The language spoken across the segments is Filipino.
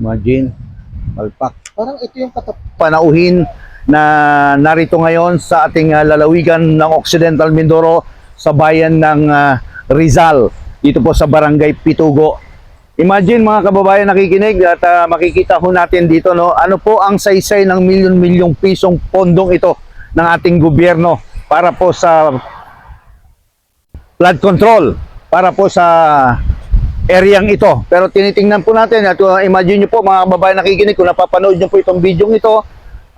Imagine, palpak. Parang ito yung katap panauhin na narito ngayon sa ating ah, lalawigan ng Occidental Mindoro sa bayan ng ah, Rizal. Dito po sa Barangay Pitugo. Imagine mga kababayan nakikinig at ah, makikita ho natin dito no ano po ang saysay ng milyon-milyong pisong pondong ito ng ating gobyerno para po sa flood control para po sa areang ito. Pero tinitingnan po natin at uh, imagine nyo po mga kababayan nakikinig kung napapanood nyo po itong video ito,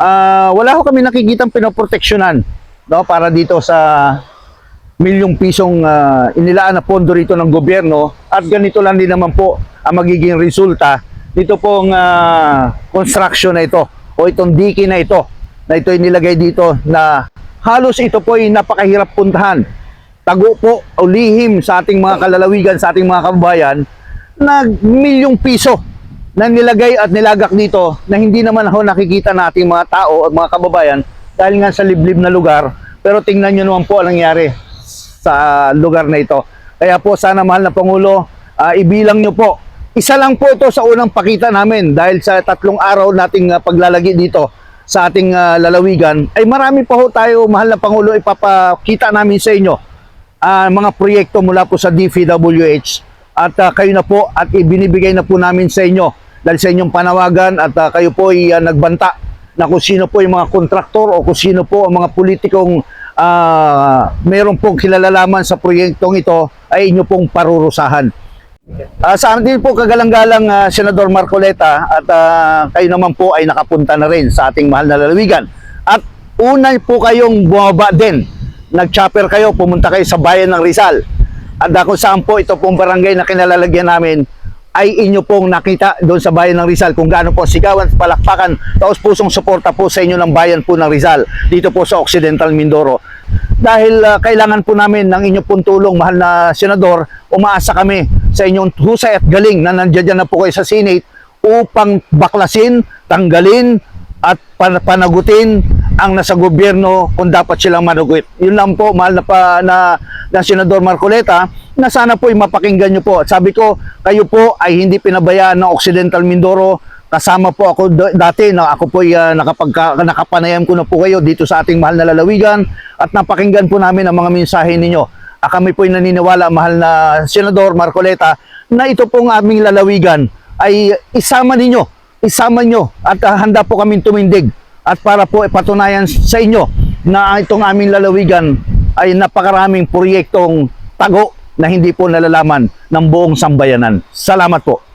ah, wala ko kami nakikitang pinoproteksyonan no, para dito sa milyong pisong ah, inilaan na pondo rito ng gobyerno. At ganito lang din naman po ang magiging resulta dito pong ah, construction na ito o itong diki na ito na ito nilagay dito na halos ito po ay napakahirap puntahan tago po o lihim sa ating mga kalalawigan, sa ating mga kababayan, na milyong piso na nilagay at nilagak dito na hindi naman ako nakikita na ating mga tao at mga kababayan dahil nga sa liblib na lugar. Pero tingnan nyo naman po ang nangyari sa lugar na ito. Kaya po sana mahal na Pangulo, ah, ibilang nyo po. Isa lang po ito sa unang pakita namin dahil sa tatlong araw nating ah, paglalagi dito sa ating ah, lalawigan ay marami pa ho tayo mahal na Pangulo ipapakita namin sa inyo ah, mga proyekto mula po sa DPWH at ah, kayo na po at ibinibigay na po namin sa inyo dahil sa inyong panawagan at ah, kayo po ay ah, nagbanta na kung sino po yung mga kontraktor o kung sino po ang mga politikong ah, mayroon pong kilalalaman sa proyektong ito ay inyo pong parurusahan. Ah, sa atin po kagalang-galang ah, Senador Marcoleta at ah, kayo naman po ay nakapunta na rin sa ating mahal na lalawigan. At unay po kayong bumaba din. Nag-chopper kayo, pumunta kayo sa bayan ng Rizal. At kung saan po ito pong barangay na kinalalagyan namin ay inyo pong nakita doon sa bayan ng Rizal kung gaano po sigawan, palakpakan, taos pusong suporta po sa inyo ng bayan po ng Rizal dito po sa Occidental Mindoro. Dahil ah, kailangan po namin ng inyong pong tulong, mahal na senador, umaasa kami sa inyong husay at galing na nandiyan na po kayo sa Senate upang baklasin, tanggalin at pan- panagutin ang nasa gobyerno kung dapat silang managot. Yun lang po, mahal na, pa, na, na Senador Marcoleta, na sana po mapakinggan nyo po. Sabi ko, kayo po ay hindi pinabayaan ng Occidental Mindoro. Kasama po ako dati na ako po ay ah, nakapagka, nakapanayam ko na po kayo dito sa ating mahal na lalawigan at napakinggan po namin ang mga mensahe ninyo. Ah, kami po ay naniniwala, mahal na Senador Marcoleta, na ito pong aming lalawigan ay isama ninyo, isama nyo at ah, handa po kaming tumindig at para po ipatunayan sa inyo na itong aming lalawigan ay napakaraming proyektong tago na hindi po nalalaman ng buong sambayanan. Salamat po.